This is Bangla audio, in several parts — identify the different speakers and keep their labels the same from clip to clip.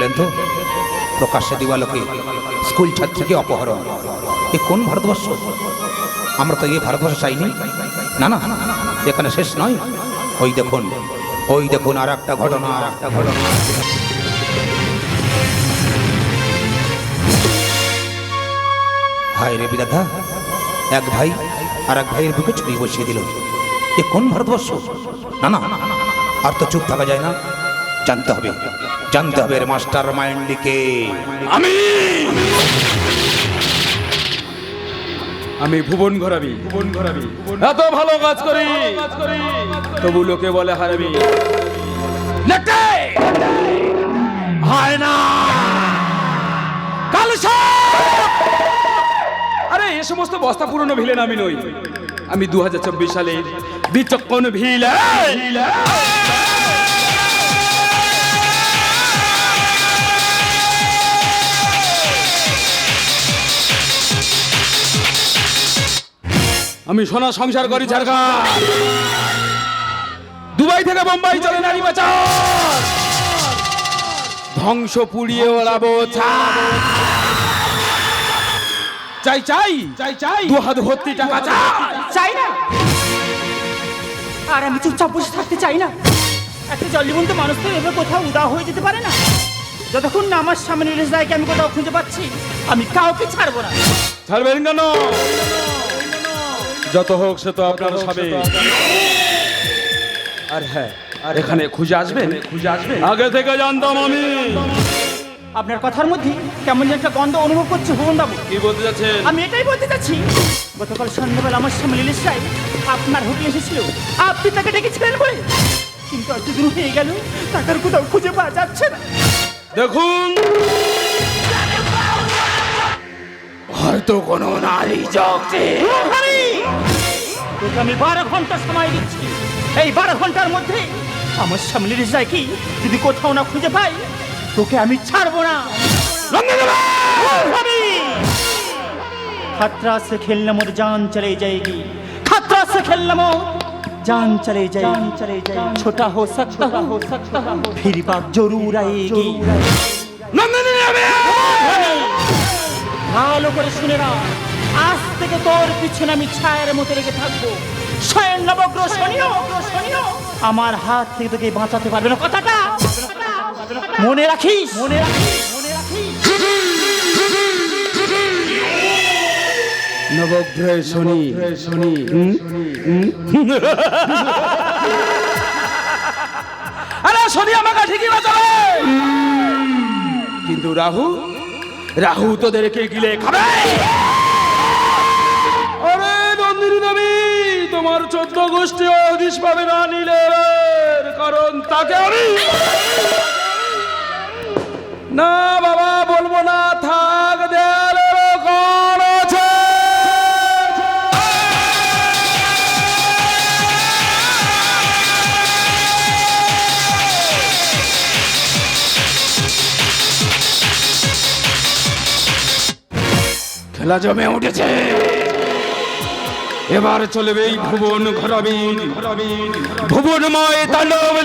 Speaker 1: দেখলেন তো? প্রকাশ্যে দিবালোকে স্কুল ছাত্রীকে অপহরণ। এ কোন ভারতবর্ষ? আমরা তো এই ভারতবর্ষ চাইনি। না না, এখানে শেষ নয়। ওই দেখুন ওই দেখুন আর একটা ঘটনা আর একটা ঘটনা। হায় রে বিদাতা এক ভাই আর এক ভাইয়ের বুকে ছুরি বসিয়ে দিল। এ কোন ভারতবর্ষ? না না, আর তো চুপ থাকা যায় না। জানতে হবে জানতে হবে। মাস্টার মাইন্ডকে
Speaker 2: আমি! আমি ভুবন ঘরাবি ভুবন ঘরাবি এত ভালো কাজ করি। তবু লোকে বলে হারাবি! হয় না। আরে এ সমস্ত বস্তা পুরনো ভিলেন আমি নই। আমি দু হাজার চব্বিশ সালে বিচক্ষণ ভিল আমি সোনা সংসার করি ঝাড়খণ্ড। দুবাই থেকে বোম্বাই চলে নারী বাঁচাও ধ্বংস পুড়িয়ে ওড়াবো। চাই চাই চাই চাই। দু হাত ভর্তি টাকা চাই।
Speaker 3: চাই না। আর আমি চুপচাপ বসে থাকতে চাই না। একটা জল্লিবন্ত মানুষ তো এভাবে কোথাও উদা হয়ে যেতে পারে না। যতক্ষণ না আমার সামনে রিলিজ দায়কে আমি কোথাও খুঁজে পাচ্ছি আমি কাউকে ছাড়বো না।
Speaker 2: ছাড়বেন কেন? যত হোক সে তো আপনার সবে আর হ্যাঁ আর এখানে খুঁজে আসবেন? খুঁজে আসবেন? আগে থেকে জানতাম আমি।
Speaker 3: আপনার কথার মধ্যে কেমন যে একটা গন্ধ অনুভব করছি ভুবন বাবু
Speaker 2: কি বলতে যাচ্ছেন
Speaker 3: আমি এটাই বলতে চাচ্ছি গতকাল সন্ধ্যাবেলা আমার সামনে লিলিশ রায় আপনার হোটেলে এসেছিল। আপনি তাকে ডেকেছিলেন বলে। কিন্তু আজ দুদিন হয়ে গেল টাকার কোথাও খুঁজে পাওয়া যাচ্ছে না।
Speaker 2: দেখুন। হয়তো কোনো নারী জগতে
Speaker 3: তোকে আমি বারো ঘন্টা সময় দিচ্ছি এই বারো ঘন্টার মধ্যে আমার সামনে রিজাই কি যদি কোথাও না খুঁজে পাই তোকে আমি ছাড়বো না আমি खतरा से खेलना मोर जान चले जाएगी खतरा से खेलना मोर जान चले जाएगी चले जाएगी छोटा हो सकता हो सकता फिर बात जरूर आएगी ভালো করে শুনে না আজ থেকে তোর পিছনে আমি ছায়ের মতো রেখে থাকব। স্বয়ং নবগ্রহ শনিও আমার হাত থেকে তোকে বাঁচাতে পারবে না কথাটা। মনে রাখিস। মনে রাখিস। মনে রাখিস।
Speaker 2: নবগ্রহে শনি শনি আরে শনি আমাকে ঠিকই বাঁচাবে। কিন্তু রাহু রাহু তোদেরকে গিলে খাবে। তোমার চোদ্দ গোষ্ঠী হদিস পাবে না নিলে কারণ তাকে আমি। না বাবা, বলব না, থাক, দেয়ালের খেলা জমে উঠেছে। এবার চলবে ভুবন ঘরাবিন ভুবনময় তাণ্ডব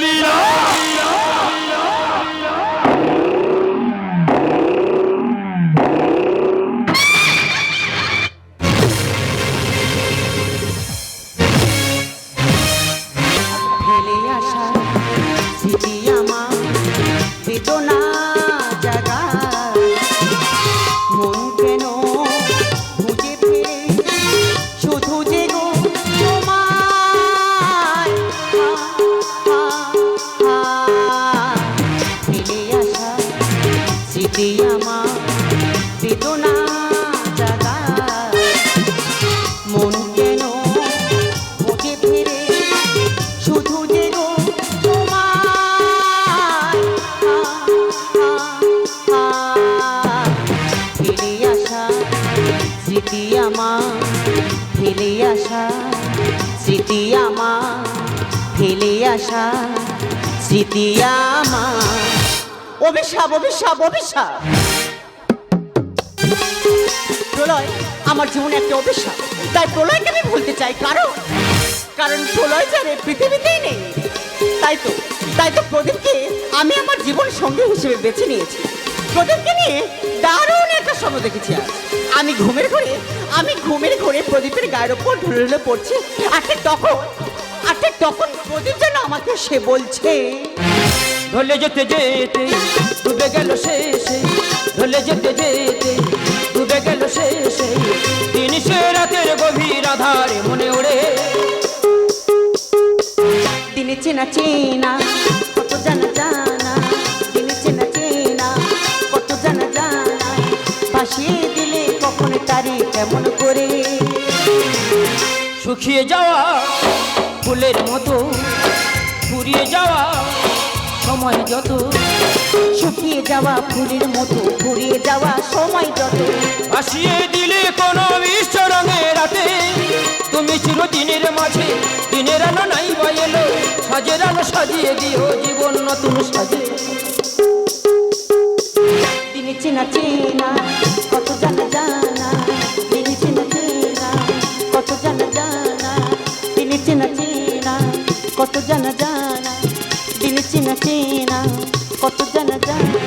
Speaker 4: আমার অভিশাপ অভিশাপ অভিশাপ। প্রলয়, আমার জীবনে একটা অভিশাপ। তাই প্রলয়কে আমি ভুলতে চাই, কারণ কারণ প্রলয় জানে পৃথিবীতেই নেই। তাই তো তাই তো প্রদীপকে আমি আমার জীবন সঙ্গী হিসেবে বেছে নিয়েছি। প্রদীপকে নিয়ে দারুণ একটা স্বপ্ন দেখেছি আজ। আমি ঘুমের ঘরে, আমি ঘুমের ঘরে প্রদীপের গায়ের ওপর ঢুলে ঢুলে পড়ছি। আর ঠিক তখন, আর ঠিক তখন প্রদীপ যেন আমাকে সে বলছে
Speaker 5: ধলে যেতে যেতে ডুবে গেল শেষে। ধলে যেতে যেতে ডুবে গেল শেষে। দিন সে রাতের গভীর আধারে মনে ওড়ে।
Speaker 4: দিনে চেনা চেনা কত জানা জানা। দিনে চেনা চেনা কত জানা জানা। ভাসিয়ে দিলে কখন তারে কেমন করে?
Speaker 5: শুকিয়ে যাওয়া ফুলের মতো ফুরিয়ে যাওয়া সময় যত।
Speaker 4: শুকিয়ে যাওয়া ফুলের মতো ঘুরিয়ে যাওয়া সময় যত।
Speaker 5: ভাসিয়ে দিলে কোনো বিশ্ব রঙের রাতে। তুমি চিরদিনের মাঝে দিনের আলো নাই বা এলো সাজের আলো সাজিয়ে দিও জীবন নতুন সাজে।
Speaker 4: দিনে চেনা চেনা কত জানা জানা। দিনে চেনা চেনা কত জানা জানা। দিনে চেনা চেনা কত জানা জানা। চেনা চেনা কত জানা জানা।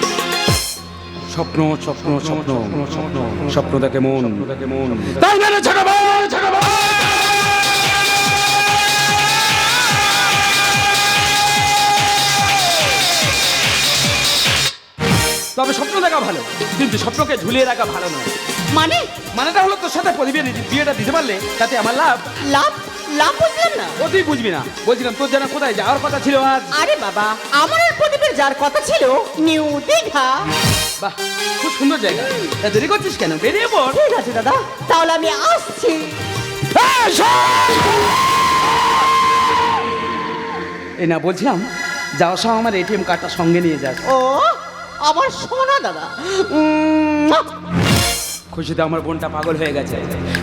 Speaker 6: স্বপ্ন স্বপ্ন স্বপ্ন স্বপ্ন স্বপ্ন দেখে মন। দেখে মন। তাই মেরে ছোট ভাই ছোট ভাই। তবে স্বপ্ন দেখা ভালো কিন্তু স্বপ্নকে ঝুলিয়ে রাখা ভালো নয়।
Speaker 4: মানে?
Speaker 6: মানেটা হলো তোর সাথে পরিবেশ বিয়েটা দিতে পারলে তাতে আমার লাভ।
Speaker 4: লাভ? লাভ বুঝলাম না।
Speaker 6: ও তুই বুঝবি না। বলছিলাম তোর যেন কোথায়? যাওয়ার কথা ছিল আজ।
Speaker 4: আরে বাবা আমার আর প্রদীপের যার কথা ছিল নিউ দীঘা।
Speaker 6: বাহ খুব সুন্দর জায়গা। তা দেরি করছিস কেন? বেরিয়ে পড়।
Speaker 4: ঠিক আছে দাদা। তাহলে আমি আসছি।
Speaker 6: এই না বলছিলাম যাওয়ার সময় আমার এটিএম কার্ডটা সঙ্গে নিয়ে যাস।
Speaker 4: ও আমার সোনা দাদা।
Speaker 6: খুশিতে আমার বোনটা পাগল হয়ে গেছে।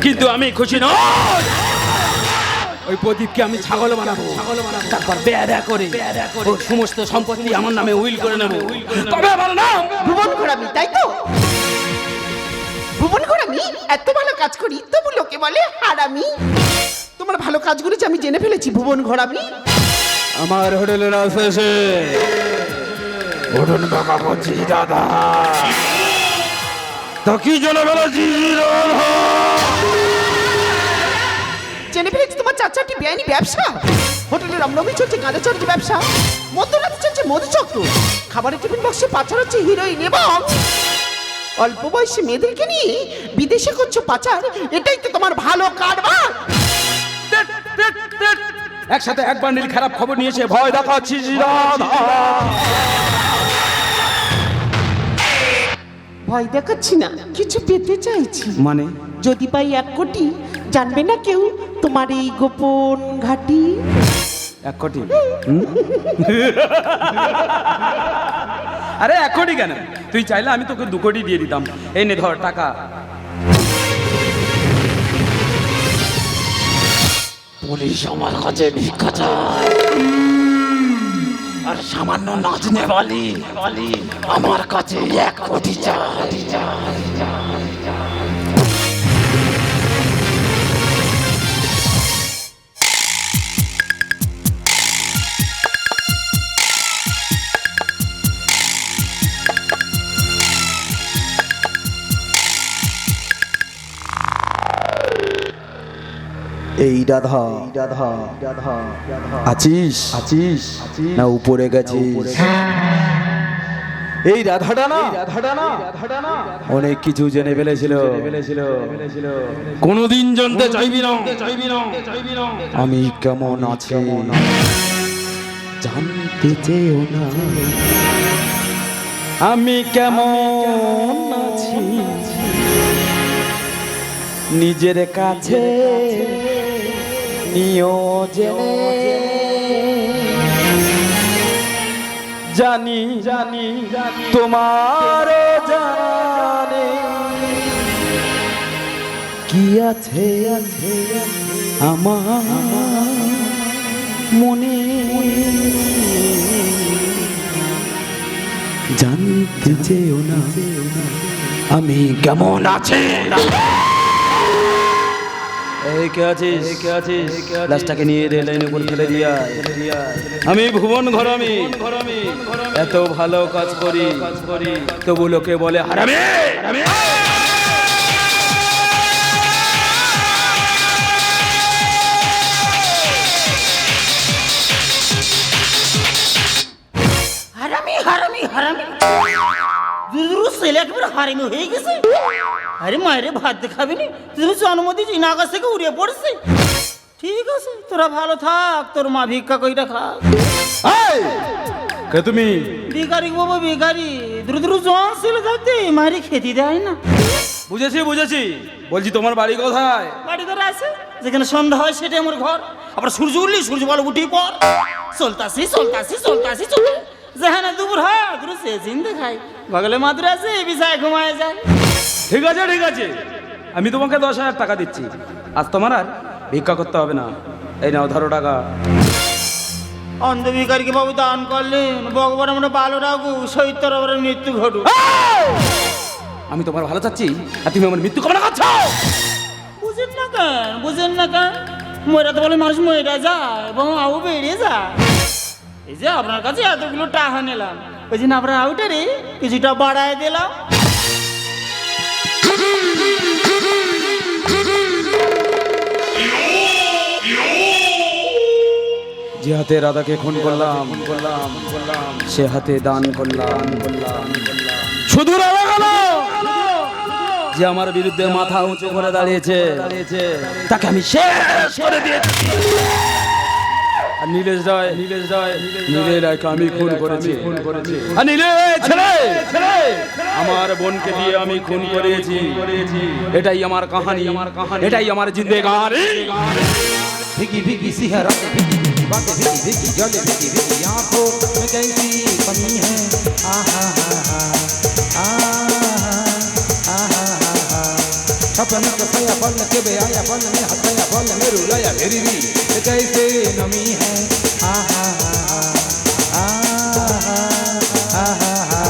Speaker 6: কিন্তু আমি খুশি নই। ওই প্রদীপকে আমি ছাগল বানাবো। ছাগল বানাবো তারপর বেয়াদা করে ওর সমস্ত সম্পত্তি আমার নামে উইল করে নেব। তবে আমার নাম
Speaker 4: ভুবন ঘোরামি তাই তো? ভুবন ঘোরামি এত ভালো কাজ করি তবু লোকে বলে হারামি। তোমার ভালো কাজগুলি যে আমি জেনে ফেলেছি ভুবন ঘোরামি।
Speaker 6: আমার হোটেলের আশেষে উঠুন বাবা বলছি দাদা। তো কি জন্য বলেছি?
Speaker 4: জেনে ফেলেছি তোমার চার চারটি বেআইনি ব্যবসা। হোটেলে রমরমি চলছে গাঁজা চলছে ব্যবসা। মধ্যরাতে চলছে মধুচক্র। খাবারের টিফিন বক্সে পাচার হচ্ছে হিরোইন এবং অল্প বয়সী মেয়েদেরকে নিয়ে বিদেশে করছ পাচার। এটাই তো তোমার ভালো কারবার।
Speaker 6: একসাথে এক বান্ডিল খারাপ খবর নিয়েছে ভয় দেখাচ্ছি রাধা।
Speaker 4: ভয় দেখাচ্ছি না কিছু পেতে চাইছি।
Speaker 6: মানে?
Speaker 4: যদি পাই এক কোটি জানবে না কেউ তোমার এই গোপন ঘাটি?
Speaker 6: এক কোটি। আরে এক কোটি কেন? তুই চাইলে আমি তোকে দু কোটি দিয়ে দিতাম। এই নে ধর টাকা।
Speaker 7: পুলিশ আমার কাছে ভিক্ষা চায়। আর সামান্য নাচনে বালি আমার কাছে এক কোটি চায়।
Speaker 2: এই রাধা আছিস? আছিস। না উপরে গেছিস? এই রাধাটা না। অনেক কিছু জেনে ফেলেছিল।
Speaker 6: কোনোদিন জানতে চাইবি না। চাইবি না চাইবি না।
Speaker 2: আমি কেমন আছি? জানতে চেয়েও না। আমি কেমন আছি? নিজের কাছে। নিও জেনে। জানি জানি তোমার জানে। কি আছে আমার মনে? জানতে চেয়েও না। আমি কেমন আছে? এই কে আছিস? কে আছিস? লাশটাকে নিয়ে রেল লাইনে উপর ফেলে দিয়া। আমি ভুবন ঘরামি। এত ভালো কাজ করি। কাজ করি তবু লোকে বলে হারামে
Speaker 3: হারামি! হারামি হয়ে গেছে। আরে মায়েরে ভাত দেখাবি নি? তুমি জন্ম দিয়েছি না আকাশ থেকে উড়ে পড়ছে। ঠিক আছে তোরা ভালো থাক তোর মা ভিক্ষা কইটা খা
Speaker 2: কে তুমি?
Speaker 3: ভিখারি বাবা ভিখারি। দ্রু দ্রু জন ছেলে থাকতে মারি খেতে দেয় না।
Speaker 2: বুঝেছি বুঝেছি। বলছি তোমার বাড়ি কোথায়?
Speaker 3: বাড়ি ধরে আছে যেখানে সন্ধ্যা হয় সেটাই আমার ঘর। আবার সূর্য উঠলি সূর্য বলো উঠি পর চলতাছি চলতাছি চলতাছি চলে যেখানে দুপুর হয় দ্রু সে চিনতে খাই বগলে মাদুর আছে বিছায় ঘুমায় যায়।
Speaker 2: ঠিক আছে ঠিক আছে। আমি তোমাকে দশ হাজার টাকা দিচ্ছি। আজ তোমার আর ভিক্ষা করতে হবে না। এই নাও ধরো টাকা।
Speaker 3: অন্ধ ভিখারিকে বাবু দান করলেন ভগবান আমরা ভালো রাখু সৈত্য রবরের মৃত্যু ঘটুক।
Speaker 2: আমি তোমার ভালো চাচ্ছি আর তুমি আমার মৃত্যু কামনা করছ!
Speaker 3: বুঝেন না কেন বুঝেন না কেন? ময়রা তো বলে মানুষ ময়রা যায় এবং আউ বেড়ে যায়। এই যে আপনার কাছে এতগুলো টাকা নিলাম। ওই জন্য আপনার আউটারে কিছুটা বাড়ায় দিলাম।
Speaker 2: যে হাতে রাধাকে খুন করলাম করলাম সে হাতে দান করলাম। করলাম শুধু যে আমার বিরুদ্ধে মাথা উঁচু করে দাঁড়িয়েছে, তাকে আমি শেষ করে দিয়েছি। নীলেশ রায় নীলেশ রায় নীলেশ রায়কে আমি খুন করেছি খুন করেছি আর নীলেশ ছেলে ছেলে আমার বোনকে দিয়ে আমি খুন করেছি এটাই আমার কাহানি আমার কাহানি এটাই আমার জিন্দেগানি
Speaker 1: भीगी भीगी सी है रातें भीगी भीगी बातें भीगी भीगी जले भीगी भीगी आंखों में कैसी कमी है आहा हा हा सपन का अपन के बे आया पल रुलाया भी कैसे नमी है हा हा हा हा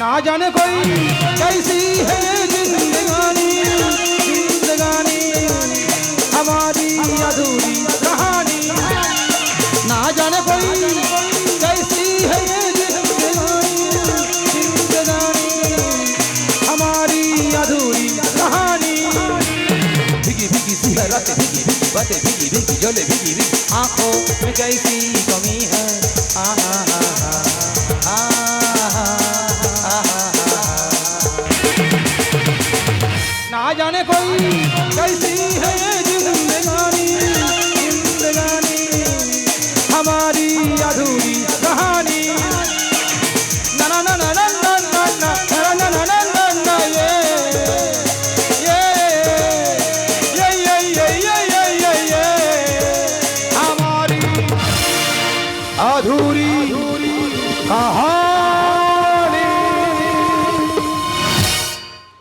Speaker 1: ना जाने कोई कैसी है। भीगी भीगी बातें भीगी भीगी जले भीगी भीगी आंखों में कैसी कमी है आहा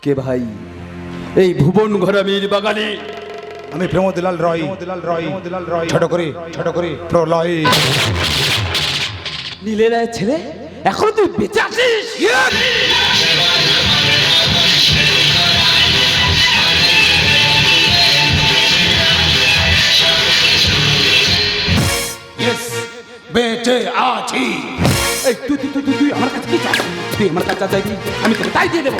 Speaker 2: কে ভাই? এই ভুবন ঘরামির বাগানে।
Speaker 1: আমি প্রমোদলাল রয়। প্রমোদলাল রয় ছোট করে ছোট করে প্রলয়।
Speaker 2: নীলে রায়ের ছেলে? এখন তুই বেঁচে আছিস?
Speaker 1: বেঁচে আছি।
Speaker 2: এই তুই তুই তুই আমার কাছে চাইবি আমি তোকে তাই দিয়ে দেবো।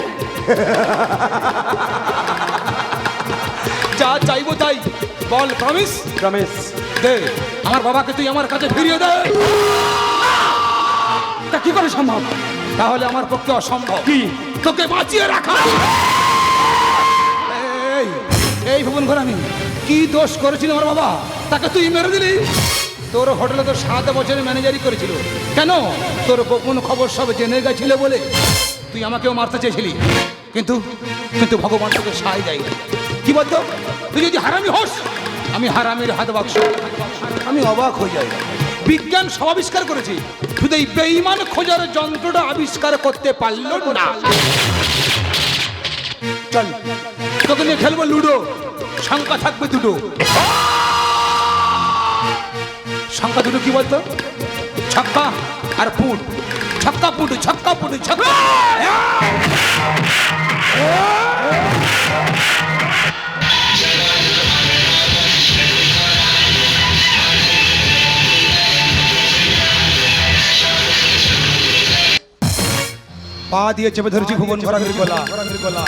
Speaker 1: যা চাইব তাই। বল প্রমিস
Speaker 2: রমেশ
Speaker 1: দে আমার বাবাকে তুই আমার কাছে ফিরিয়ে দে।
Speaker 2: তা কি করে সম্ভব?
Speaker 1: তাহলে আমার পক্ষে অসম্ভব।
Speaker 2: কি?
Speaker 1: তোকে বাঁচিয়ে রাখা। এই এই ভুবন ঘর আমি কি দোষ করেছিল আমার বাবা? তাকে তুই মেরে দিলি। তোর হোটেলে তো সাত বছরের ম্যানেজারই করেছিল। কেন? তোর গোপন খবর সব জেনে গেছিল বলে তুই আমাকেও মারতে চেয়েছিলি। কিন্তু কিন্তু ভগবান তোকে সাহায্য দেয় কি বলতো? তুই যদি হারামি হোস, আমি হারামির হাত বাক্স। আমি অবাক হয়ে যাই। বিজ্ঞান সব আবিষ্কার করেছি। শুধু এই বেইমান খোঁজার যন্ত্রটা আবিষ্কার করতে পারল না। চল, তোকে নিয়ে খেলব লুডো। সংখ্যা থাকবে দুটো। 잠깐 들어 기왔다 잠깐 아르풀 잠깐 보드 잠깐 보드 잠깐 பாதிய செபதரிச்சு புவன் பரங்கிருக்கொள்ளா பரங்கிருக்கொள்ளா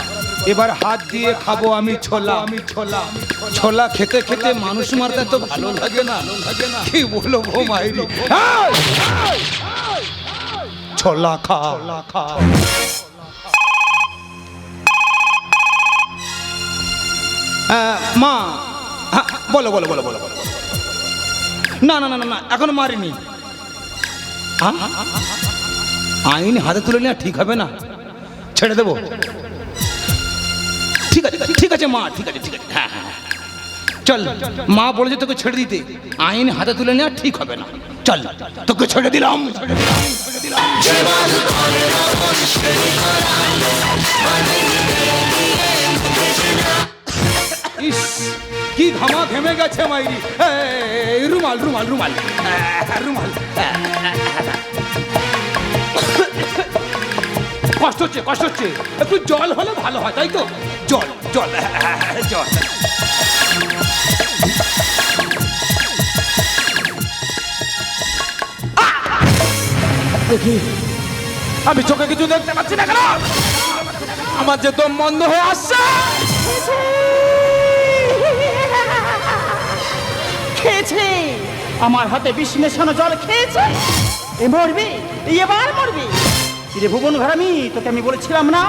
Speaker 1: এবার হাত দিয়ে খাব আমি ছোলা। আমি ছোলা ছোলা খেতে খেতে মানুষ মারতে তো ভালো লাগে না। কি বলো ভো মাইরি ছোলা খা খা মা বলো বলো বলো বলো বলো। না না না না এখন মারিনি? আইন হাতে তুলে নেওয়া ঠিক হবে না। ছেড়ে দেবো? আছে মা, ঠিক আছে ঠিক আছে হ্যাঁ হ্যাঁ হ্যাঁ। চল, মা বলেছে তোকে ছেড়ে দিতে। আইন হাতে তুলে নেওয়া ঠিক হবে না। চল, তোকে ছেড়ে দিলাম কি ঘামা ঘেমে গেছে মাইরি। রুমাল রুমাল রুমাল। রুমাল। কষ্ট হচ্ছে কষ্ট হচ্ছে। একটু জল হলে ভালো হয় তাই তো? জল জল জল।
Speaker 2: দেখি। আমি চোখে কিছু দেখতে পাচ্ছি না কেন? আমার যে দম বন্ধ হয়ে আসছে।
Speaker 3: খেয়েছে। আমার হাতে বিষ মেশানো জল খেয়েছে। এ মরবি এবার মরবে। কিরে ভুবন ঘরামি, তোকে আমি বলেছিলাম না?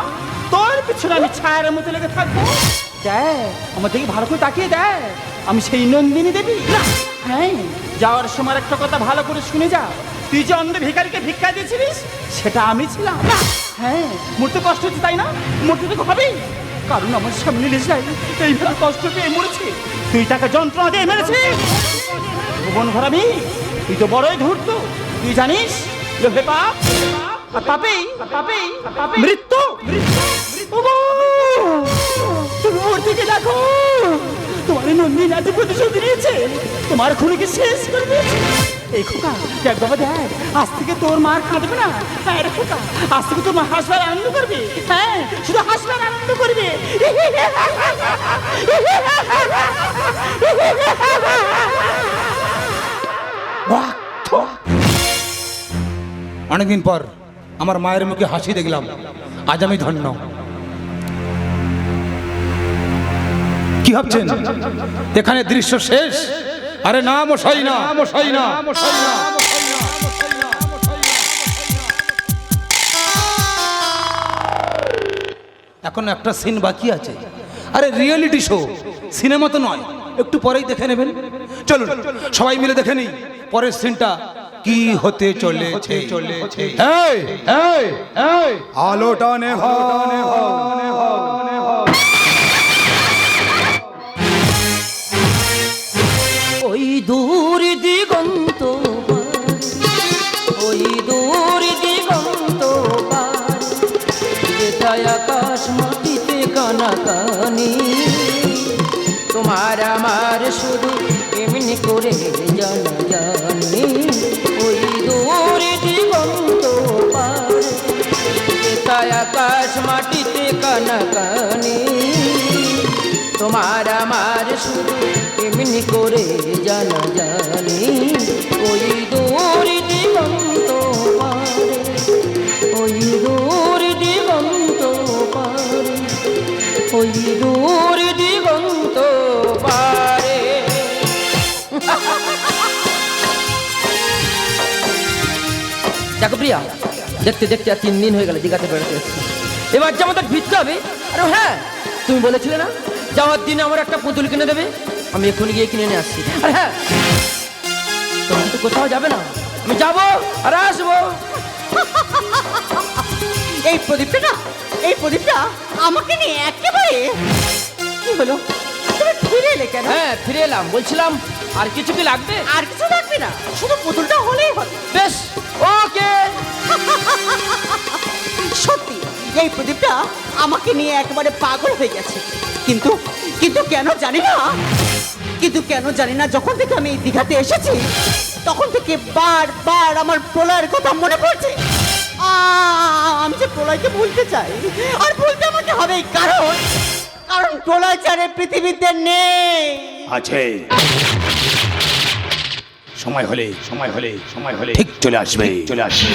Speaker 3: তোর পিছনে আমি ছায়ার মতো লেগে থাকব। দেখ, আমার দিকে ভালো করে তাকিয়ে দেখ। আমি সেই নন্দিনী দেবী। হ্যাঁ যাওয়ার সময় একটা কথা ভালো করে শুনে যা। তুই যে অন্ধ ভিখারিকে ভিক্ষা দিয়েছিলিস, সেটা আমি ছিলাম। হ্যাঁ মরতে কষ্ট হচ্ছে, তাই না? মরতে তো হবেই। কারণ আমার সামনে লেগে যায় এইভাবে কষ্ট পেয়ে মরেছে। তুই তাকে যন্ত্রণা দিয়ে মেরেছিস। ভুবন ঘরামি, তুই তো বড়ই ধূর্ত। তুই জানিস, লোভে পাপ। আর পাপেই পাপেই। মৃত্যু! তুমি ওর দিকে দেখো! তোমার নন্দিন আজ প্রতিশোধ নিয়েছে। তোমার খুনিকে শেষ করে দিয়েছে। এই খোকা দেখ বাবা দেখ। আজ থেকে তোর মার কাঁদবে না। হ্যাঁ রে খোকা আজ থেকে তোর মা হাসবার আনন্দ করবে। হ্যাঁ শুধু হাসবার আনন্দ করবে।
Speaker 1: অনেকদিন পর আমার মায়ের মুখে হাসি দেখলাম। আজ আমি ধন্য। কি ভাবছেন? এখানে দৃশ্য শেষ? আরে না মশাই না। মশাই না। মশাই না। এখন একটা সিন বাকি আছে। আরে রিয়েলিটি শো সিনেমা তো নয়। একটু পরেই দেখে নেবেন। চলুন সবাই মিলে দেখে নিই। পরের সিনটা কি হতে চলেছে? চলেছে? আলোটা নেভাও
Speaker 5: ওই দূর দিগন্ত ওই দূর দিগন্ত আকাশ মাটিতে কানাকানি তোমার আমার শুধু এমনি করে জানা জানি। কানাকানি তোমার আমার শুধু এমনি করে জানা জানি। ওই দূর দিগন্ত পারে, ওই দূর দিগন্ত পারে, ওই দূর দিগন্ত দেখো প্রিয়া, দেখতে দেখতে আর তিন দিন হয়ে গেল, দীঘাতে বেড়াতে এসেছি। এবার যে আমাদের ভিড়তে হবে আরে হ্যাঁ তুমি বলেছিলে না? যাওয়ার দিনে আমার একটা পুতুল কিনে দেবে আমি এক্ষুনি গিয়ে কিনে নিয়ে আসছি। আর হ্যাঁ তুমি তো কোথাও যাবে না। আমি যাব আর আসব।
Speaker 4: এই প্রদীপটা না এই প্রদীপটা আমাকে নিয়ে একেবারে কি হলো? তুমি ফিরে এলে কেন?
Speaker 5: হ্যাঁ ফিরে এলাম। বলছিলাম আর কিছু কি লাগবে?
Speaker 4: আর কিছু লাগবে না শুধু পুতুলটা হলেই হবে।
Speaker 5: বেশ ওকে।
Speaker 4: সত্যি। এই প্রদীপটা আমাকে নিয়ে একেবারে পাগল হয়ে গেছে। কিন্তু কিন্তু কেন জানি না? কিন্তু কেন জানি না যখন থেকে আমি এই দীঘাতে এসেছি তখন থেকে বারবার আমার প্রলয়ের কথা মনে পড়ছে। আ, আমি যে প্রলয়কে ভুলতে চাই আর ভুলতে আমাকে হবে কারণ কারণ প্রলয় চারে পৃথিবীতে নেই।
Speaker 1: আছে। সময় হলে সময় হলে সময় হলে ঠিক চলে আসবে। চলে আসবে।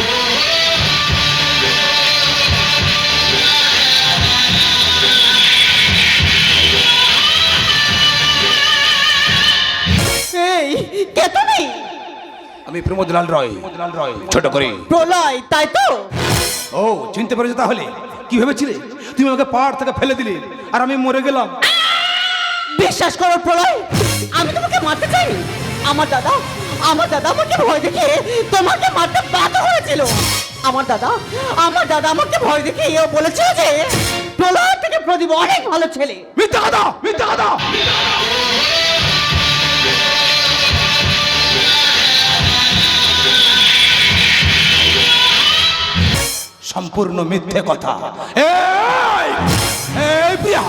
Speaker 1: আমি প্রমোদলাল রয়। রয় ছোট করে।
Speaker 4: প্রলয় তাই তো?
Speaker 1: ও চিনতে পেরেছ তাহলে? কি ভেবেছিলে? তুমি আমাকে পাহাড় থেকে ফেলে দিলে আর আমি মরে গেলাম।
Speaker 4: বিশ্বাস করো প্রলয় আমি তোমাকে মারতে চাই আমার দাদা আমার দাদা আমাকে ভয় দেখে তোমাকে মারতে বাধ্য হয়েছিল। আমার দাদা আমার দাদা আমাকে ভয় দেখে এও বলেছিল যে প্রলয় থেকে প্রদীপ অনেক ভালো ছেলে।
Speaker 1: মিথ্যা কথা মিথ্যা কথা। সম্পূর্ণ মিথ্যে কথা। এই এই প্রিয়া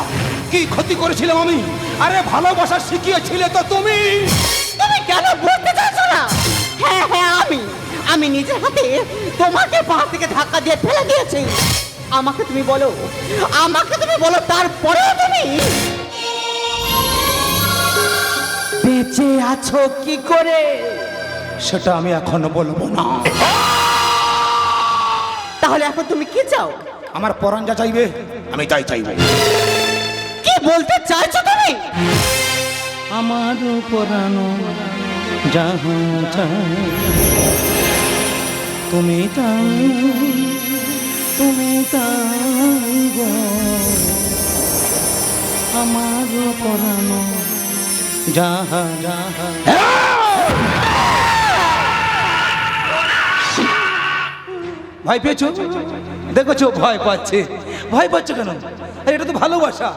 Speaker 1: কি ক্ষতি করেছিলাম আমি? আরে ভালোবাসা শিখিয়েছিলে তো তুমি।
Speaker 4: তুমি কেন বুঝতে চাইছো না? হ্যাঁ হ্যাঁ আমি আমি নিজের হাতে তোমাকে পাহাড় থেকে ধাক্কা দিয়ে ফেলে দিয়েছি। আমাকে তুমি বলো আমাকে তুমি বলো তারপরেও তুমি? বেঁচে আছো কি করে?
Speaker 1: সেটা আমি এখনও বলব না।
Speaker 4: তাহলে এখন তুমি কি চাও?
Speaker 1: আমার পরাণ যা চাইবে আমি তাই চাইব।
Speaker 4: কি বলতে চাইছো তুমি?
Speaker 3: আমার পরানো যাহা চাই তুমি তাই তুমি তাই গো। আমার পরানো যাহা যাহা
Speaker 1: ভয় পেয়েছ? দেখেছ ভয় পাচ্ছে। ভয় পাচ্ছে কেন? আরে এটা তো ভালোবাসা।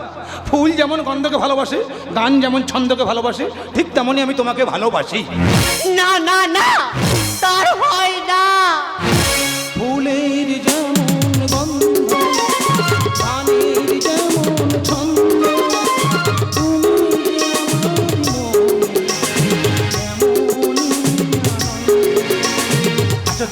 Speaker 1: ফুল যেমন গন্ধকে ভালোবাসে গান যেমন ছন্দকে ভালোবাসে ঠিক তেমনই আমি তোমাকে ভালোবাসি।
Speaker 4: না না না! তার হয় না!
Speaker 3: ফুলের যেমন গন্ধ গানের যেমন ছন্দ
Speaker 1: আচ্ছা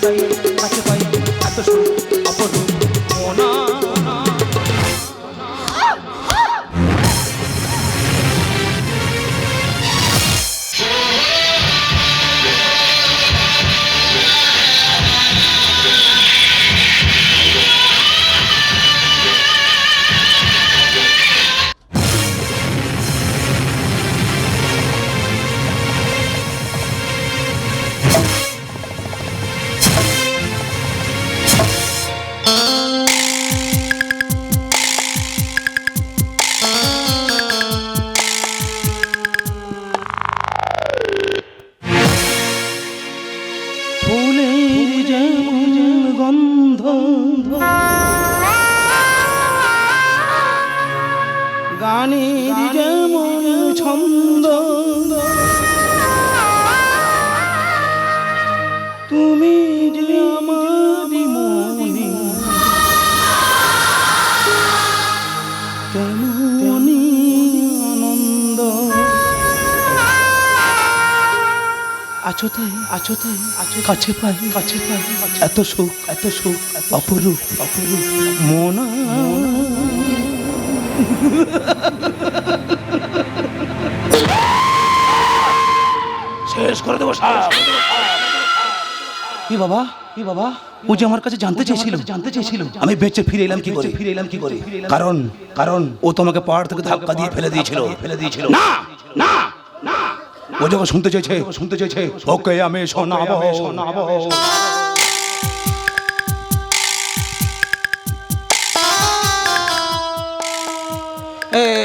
Speaker 1: তাই?
Speaker 3: আছো কাছে পাই। কাছে পাই এত সুখ এত সুখ অপরূপ অপরূপ। মনা
Speaker 1: শেষ করে দেবো
Speaker 3: কি বাবা? কি বাবা? ও যে আমার কাছে জানতে চেয়েছিল। জানতে চেয়েছিল।
Speaker 1: আমি বেঁচে ফিরে এলাম কি করে? ফিরে এলাম কি করে? কারণ কারণ ও তোমাকে পাহাড় থেকে ধাক্কা দিয়ে ফেলে দিয়েছিল। ফেলে দিয়েছিল। না না ও যখন শুনতে চেয়েছে? শুনতে চেয়েছে। ওকে আমি শোনাবো। শোনাবো।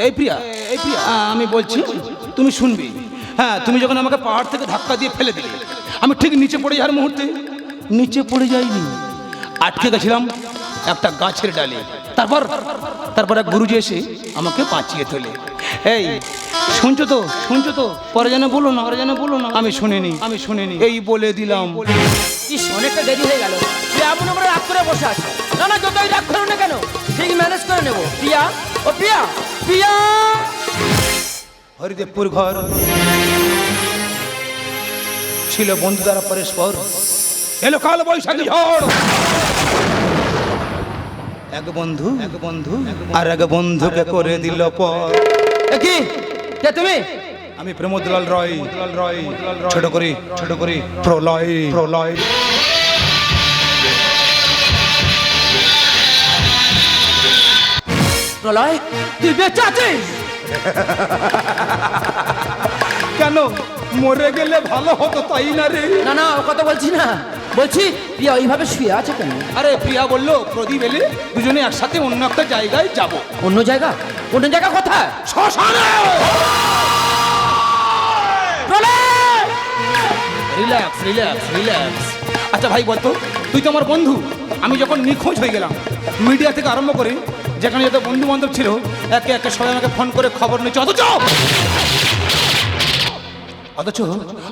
Speaker 1: এই প্রিয়া এই প্রিয়া আমি বলছি তুমি শুনবি। হ্যাঁ তুমি যখন আমাকে পাহাড় থেকে ধাক্কা দিয়ে ফেলে দিলে আমি ঠিক নিচে পড়ে যাওয়ার মুহূর্তে নিচে পড়ে যাইনি। আটকে গেছিলাম একটা গাছের ডালে। তারপর তারপর এক গুরুজি এসে আমাকে বাঁচিয়ে তোলে। এই শুনছো তো শুনছো তো? পরে যেন বলো না পরে যেন বলো না। আমি শুনিনি আমি শুনিনি। এই বলে দিলাম।
Speaker 5: ইস অনেকটা দেরি হয়ে গেল। তুই এমন আমরা রাগ করে বসে আছি না না যতই রাগ করো না কেন ঠিক ম্যানেজ করে নেব। প্রিয়া ও প্রিয়া প্রিয়া!
Speaker 1: হরিদেবপুর ঘর ছিল বন্ধু দ্বারা পরস্পর। এলো কাল বৈশাখী ঝড়। এক বন্ধু এক বন্ধু আর এক বন্ধুকে করে দিল পর
Speaker 5: এ কি? কে তুমি?
Speaker 1: আমি প্রমোদলাল রয় রয়। ছোট করি ছোট করি। প্রলয় প্রলয়।
Speaker 5: প্রলয় তুই বেঁচে আছিস?
Speaker 1: কেন? মরে গেলে ভালো হতো তাই না রে?
Speaker 5: না না ও কথা বলছি না। বলছি প্রিয়া ওইভাবে শুয়ে আছে কেন?
Speaker 1: আরে প্রিয়া বলল প্রদীপ এলে দুজনে একসাথে অন্য একটা জায়গায় যাব।
Speaker 5: অন্য জায়গা? অন্য জায়গা কোথায়?
Speaker 1: শ্মশানে! রিল্যাক্স রিল্যাক্স রিল্যাক্স আচ্ছা ভাই বলতো তুই তো আমার বন্ধু। আমি যখন নিখোঁজ হয়ে গেলাম মিডিয়া থেকে আরম্ভ করে যেখানে যত বন্ধু বান্ধব ছিল একে একে সবাই আমাকে ফোন করে খবর নিচ্ছে। অথচ অথচ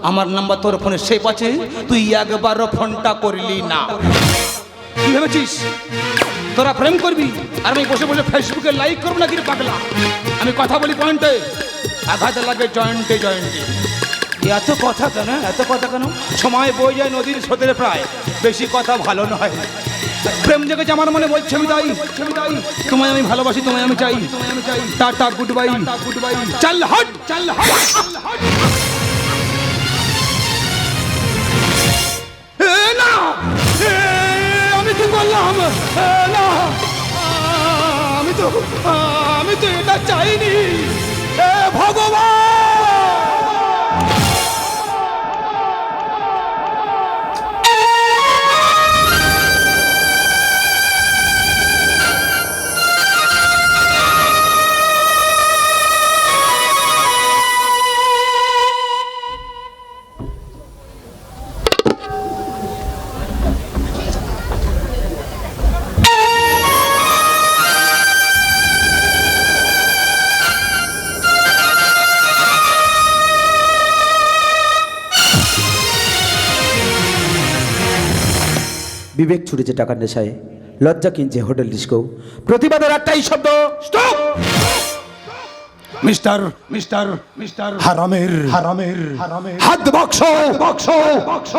Speaker 1: আমার নাম্বার তোর ফোনে সেভ আছে। তুই একবারও ফোনটা করলি না। কি ভেবেছিস? তোরা প্রেম করবি? আর আমি বসে বসে ফেসবুকে লাইক করব না কি পাগলা? আমি কথা বলি পয়েন্টে আঘাত লাগে জয়েন্টে জয়েন্টে এত কথা কেন? এত কথা কেন? সময় বই যায় নদীর স্রোতের প্রায়। বেশি কথা ভালো নয়। প্রেম জেগেছে আমার মনে বলছে আমি তাই। তোমায় আমি ভালোবাসি তোমায় আমি চাই। তোমায় আমি চাই tata good bye good bye চাল হট চাল হট। না আমি কি বললাম না আমি তো আমি তো এটা চাইনি। ভগবান!
Speaker 8: ছুটেছে টাকার নেশায় লজ্জা কিনছে হোটেল ডিস্কো। প্রতিবাদের একটাই শব্দ।
Speaker 1: স্টপ! Mister mister mister. হারামের হারামের হারামের। হাত বক্স। বক্স। বক্স।